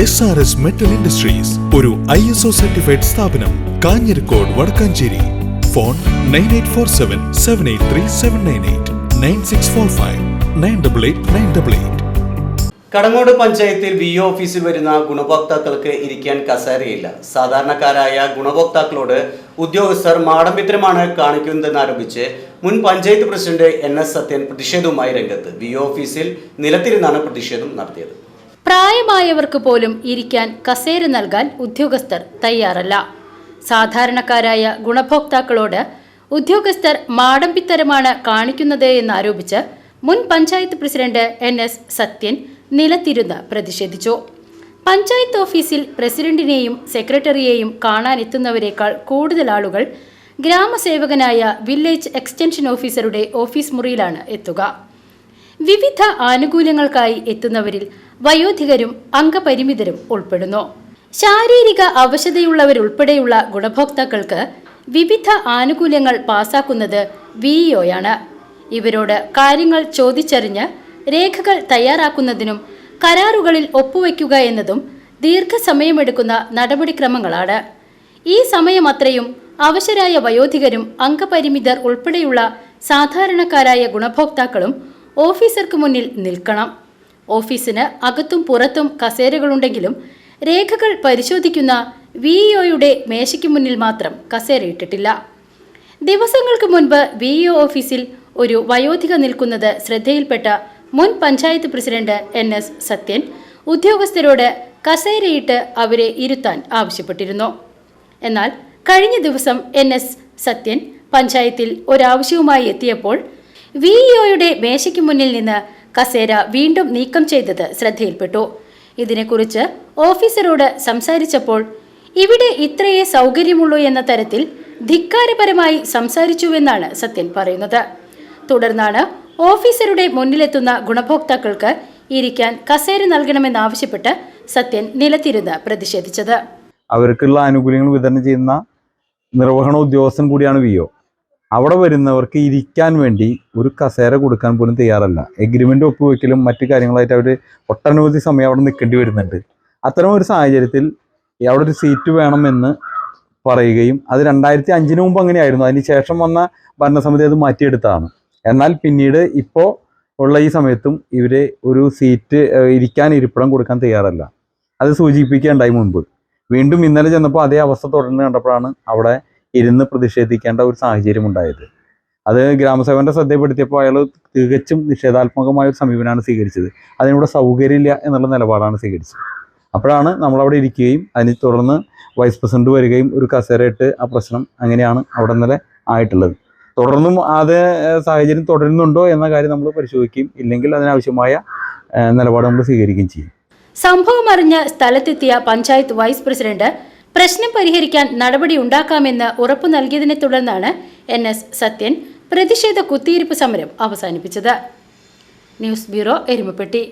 S R S metal industries ഒരു I S O certified സ്ഥാപനം Kanjirakode Vadakkanchery. Phone nine eight four seven seven eight three seven nine eight nine six four five nine double eight nine double eight Kadangode പഞ്ചായത്തിൽ V ഓഫീസിൽ വരുന്ന ഗുണഭോക്താക്കൾക്ക് ഇരിക്കാൻ കസേരയില്ല. സാധാരണക്കാരായ ഗുണഭോക്താക്കളോട് ഉദ്യോഗസ്ഥർ മാടമ്പിത്തരമാണ് കാണിക്കുന്നതെന്നാരോപിച്ച് മുൻ panchayat president N S Sathyan പ്രതിഷേധവുമായി രംഗത്ത് വി ഓഫീസിൽ നിലത്തിരുന്നാണ് പ്രതിഷേധം നടത്തിയത്. പ്രായമായവർക്ക് പോലും ഇരിക്കാൻ കസേര നൽകാൻ ഉദ്യോഗസ്ഥർ തയ്യാറല്ല. സാധാരണക്കാരായ ഗുണഭോക്താക്കളോട് ഉദ്യോഗസ്ഥർ മാടമ്പിത്തരമാണ് കാണിക്കുന്നത് എന്നാരോപിച്ച് മുൻ panchayat president N S Sathyan നിലത്തിരുന്ന് പ്രതിഷേധിച്ചു. പഞ്ചായത്ത് ഓഫീസിൽ പ്രസിഡന്റിനെയും സെക്രട്ടറിയെയും കാണാനെത്തുന്നവരെക്കാൾ കൂടുതൽ ആളുകൾ ഗ്രാമസേവകനായ വില്ലേജ് എക്സ്റ്റൻഷൻ ഓഫീസറുടെ ഓഫീസ് മുറിയിലാണ് എത്തുക. വിവിധ ആനുകൂല്യങ്ങൾക്കായി എത്തുന്നവരിൽ വയോധികരും അംഗപരിമിതരും ഉൾപ്പെടുന്നു. ശാരീരിക അവശതയുള്ളവരുൾപ്പെടെയുള്ള ഗുണഭോക്താക്കൾക്ക് വിവിധ ആനുകൂല്യങ്ങൾ പാസാക്കുന്നത് വിഇഒയാണ്. ഇവരോട് കാര്യങ്ങൾ ചോദിച്ചറിഞ്ഞ് രേഖകൾ തയ്യാറാക്കുന്നതിനും കരാറുകളിൽ ഒപ്പുവയ്ക്കുക എന്നതും ദീർഘസമയമെടുക്കുന്ന നടപടിക്രമങ്ങളാണ്. ഈ സമയമത്രയും അവശരായ വയോധികരും അംഗപരിമിതർ ഉൾപ്പെടെയുള്ള സാധാരണക്കാരായ ഗുണഭോക്താക്കളും ഓഫീസർക്ക് മുന്നിൽ നിൽക്കണം. ഓഫീസിന് അകത്തും പുറത്തും കസേരകളുണ്ടെങ്കിലും രേഖകൾ പരിശോധിക്കുന്ന വിഇഒയുടെ മേശയ്ക്ക് മുന്നിൽ മാത്രം കസേരയിട്ടിട്ടില്ല. ദിവസങ്ങൾക്ക് മുൻപ് വിഇഒ ഓഫീസിൽ ഒരു വയോധിക നിൽക്കുന്നത് ശ്രദ്ധയിൽപ്പെട്ട മുൻ panchayat president N S Sathyan ഉദ്യോഗസ്ഥരോട് കസേരയിട്ട് അവരെ ഇരുത്താൻ ആവശ്യപ്പെട്ടിരുന്നു. എന്നാൽ കഴിഞ്ഞ ദിവസം എൻ എസ് സത്യൻ പഞ്ചായത്തിൽ ഒരാവശ്യവുമായി എത്തിയപ്പോൾ വിഇഒയുടെ മേശയ്ക്ക് മുന്നിൽ നിന്ന് കസേര വീണ്ടും നീക്കം ചെയ്തത് ശ്രദ്ധയിൽപ്പെട്ടു. ഇതിനെക്കുറിച്ച് ഓഫീസറോട് സംസാരിച്ചപ്പോൾ ഇവിടെ ഇത്രയേ സൗകര്യമുള്ളൂ എന്ന തരത്തിൽ ധിക്കാരപരമായി സംസാരിച്ചുവെന്നാണ് സത്യൻ പറയുന്നത്. തുടർന്നാണ് ഓഫീസറുടെ മുന്നിലെത്തുന്ന ഗുണഭോക്താക്കൾക്ക് ഇരിക്കാൻ കസേര നൽകണമെന്നാവശ്യപ്പെട്ട് സത്യൻ നിലത്തിരുന്ന് പ്രതിഷേധിച്ചത്. അവർക്കുള്ള ആനുകൂല്യങ്ങൾ വിതരണം ചെയ്യുന്ന നിർവഹണ ഉദ്യോഗസ്ഥൻ കൂടിയാണ് വി ഒ അവിടെ വരുന്നവർക്ക് ഇരിക്കാൻ വേണ്ടി ഒരു കസേര കൊടുക്കാൻ പോലും തയ്യാറല്ല. എഗ്രിമെന്റ് ഒപ്പുവെക്കലും മറ്റു കാര്യങ്ങളായിട്ട് അവർ ഒട്ടനവധി സമയം അവിടെ നിൽക്കേണ്ടി വരുന്നുണ്ട്. അത്തരം ഒരു സാഹചര്യത്തിൽ അവിടെ ഒരു സീറ്റ് വേണമെന്ന് പറയുകയും അത് രണ്ടായിരത്തി അഞ്ചിന് മുമ്പ് അങ്ങനെയായിരുന്നു. അതിന് ശേഷം വന്ന ഭരണസമിതി അത് മാറ്റിയെടുത്തതാണ്. എന്നാൽ പിന്നീട് ഇപ്പോൾ ഉള്ള ഈ സമയത്തും ഇവർ ഒരു സീറ്റ് ഇരിക്കാൻ ഇരിപ്പിടം കൊടുക്കാൻ തയ്യാറല്ല. അത് സൂചിപ്പിക്കുകയുണ്ടായി മുൻപ്. വീണ്ടും ഇന്നലെ ചെന്നപ്പോൾ അതേ അവസ്ഥ തുടർന്ന് കണ്ടപ്പോഴാണ് അവിടെ ഇരുന്ന് പ്രതിഷേധിക്കേണ്ട ഒരു സാഹചര്യം ഉണ്ടായത്. അത് ഗ്രാമസേവന്റെ ശ്രദ്ധപ്പെടുത്തിയപ്പോൾ അയാൾ തികച്ചും നിഷേധാത്മകമായ ഒരു സമീപനമാണ് സ്വീകരിച്ചത്. അതിനിവിടെ സൗകര്യമില്ല എന്നുള്ള നിലപാടാണ് സ്വീകരിച്ചത്. അപ്പോഴാണ് നമ്മളവിടെ ഇരിക്കുകയും അതിനെ തുടർന്ന് വൈസ് പ്രസിഡന്റ് വരികയും ഒരു കസേര ഇട്ട് ആ പ്രശ്നം അങ്ങനെയാണ് അവിടെ ഇന്നലെ ആയിട്ടുള്ളത്. തുടർന്നും അത് സാഹചര്യം തുടരുന്നുണ്ടോ എന്ന കാര്യം നമ്മൾ പരിശോധിക്കുകയും ഇല്ലെങ്കിൽ അതിനാവശ്യമായ നിലപാട് നമ്മൾ സ്വീകരിക്കുകയും ചെയ്യും. സംഭവം അറിഞ്ഞ സ്ഥലത്തെത്തിയ പഞ്ചായത്ത് വൈസ് പ്രസിഡന്റ് പ്രശ്നം പരിഹരിക്കാൻ നടപടി ഉണ്ടാക്കാമെന്ന് ഉറപ്പു നൽകിയതിനെ തുടർന്നാണ് എൻ എസ് സത്യൻ പ്രതിഷേധ കുത്തിയിരിപ്പ് സമരം അവസാനിപ്പിച്ചത്. News bureau Erumapetty.